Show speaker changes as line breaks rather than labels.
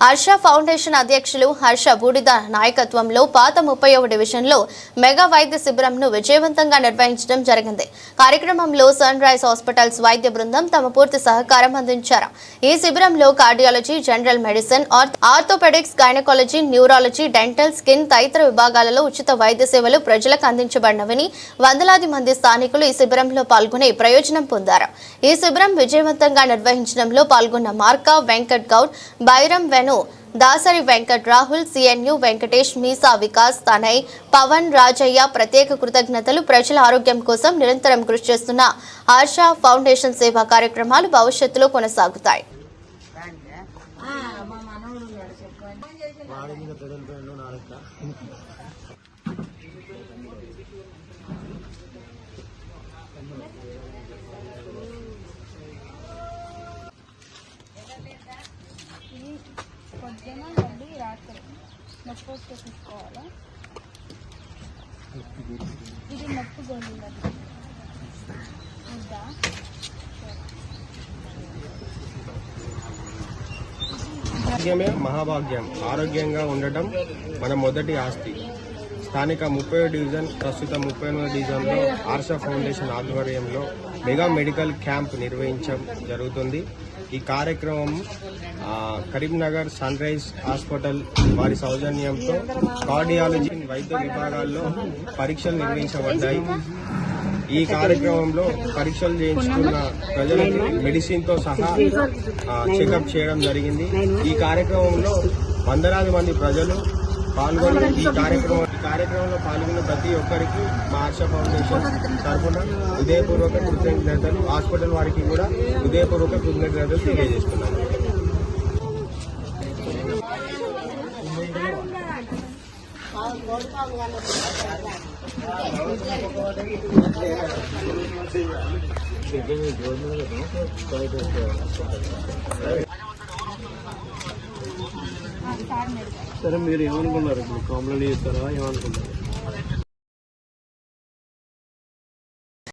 Harsha foundation అధ్యక్షులు హర్ష బూడిద నాయకత్వంలో పాత ముప్పైవ డివిజన్లో మెగా వైద్య శిబిరంను విజయవంతంగా నిర్వహించడం జరిగింది. కార్యక్రమంలో సన్ రైజ్ హాస్పిటల్స్ వైద్య బృందం తమ పూర్తి సహకారం అందించారు. ఈ శిబిరంలో cardiology general medicine orthopaedics gynaecology neurology dental skin తదితర విభాగాలలో ఉచిత వైద్య సేవలు ప్రజలకు అందించబడినవని వందలాది మంది స్థానికులు ఈ శిబిరంలో పాల్గొని ప్రయోజనం పొందారు. ఈ శిబిరం విజయవంతంగా నిర్వహించడంలో పాల్గొన్న మార్కా వెంకట్ గౌడ్ బైరం వెను దాసరి వెంకట్ రాహుల్ సిఎన్యు వెంకటేష్ మీసా వికాస్ తనయ్ పవన్ రాజయ్య ప్రత్యేక కృతజ్ఞతలు. ప్రజల ఆరోగ్యం కోసం నిరంతరం కృషి చేస్తున్న ఆశా ఫౌండేషన్ సేవా కార్యక్రమాలు భవిష్యత్తులో కొనసాగుతాయి.
వాడి మీద పెడలిపోయాడు
పొద్దున మళ్ళీ రాత్రి నొప్పి తీసుకోవాలా ఇది నొప్పి గోళీలు వద్దా
ఆరోగ్యమే మహాభాగ్యం. ఆరోగ్యంగా ఉండటం మన మొదటి ఆస్తి. స్థానిక ముప్పై డివిజన్ ప్రస్తుతం ముప్పై ఎనిమిది డివిజన్లో ఆర్షా ఫౌండేషన్ ఆధ్వర్యంలో మెగా మెడికల్ క్యాంప్ నిర్వహించడం జరుగుతుంది. ఈ కార్యక్రమం కరీంనగర్ సన్ రైజ్ హాస్పిటల్ వారి సౌజన్యంతో కార్డియాలజీ వైద్య విభాగాల్లో పరీక్షలు నిర్వహించబడ్డాయి. ఈ కార్యక్రమంలో పరీక్షలు చేయించుకున్న ప్రజలకి మెడిసిన్తో సహా చెకప్ చేయడం జరిగింది. ఈ కార్యక్రమంలో వందలాది మంది ప్రజలు పాల్గొని ఈ కార్యక్రమం కార్యక్రమంలో పాల్గొన్న ప్రతి ఒక్కరికి మా ఆశ ఫౌండేషన్ తరఫున హృదయపూర్వక కృతజ్ఞతలు. హాస్పిటల్ వారికి కూడా హృదయపూర్వక కృతజ్ఞతలు తెలియజేస్తున్నాను.
సార్
సరే మీరు ఏమనుకున్నారు ఇప్పుడు? కాంప్లైంట్ చేస్తారా? ఏమనుకున్నారు?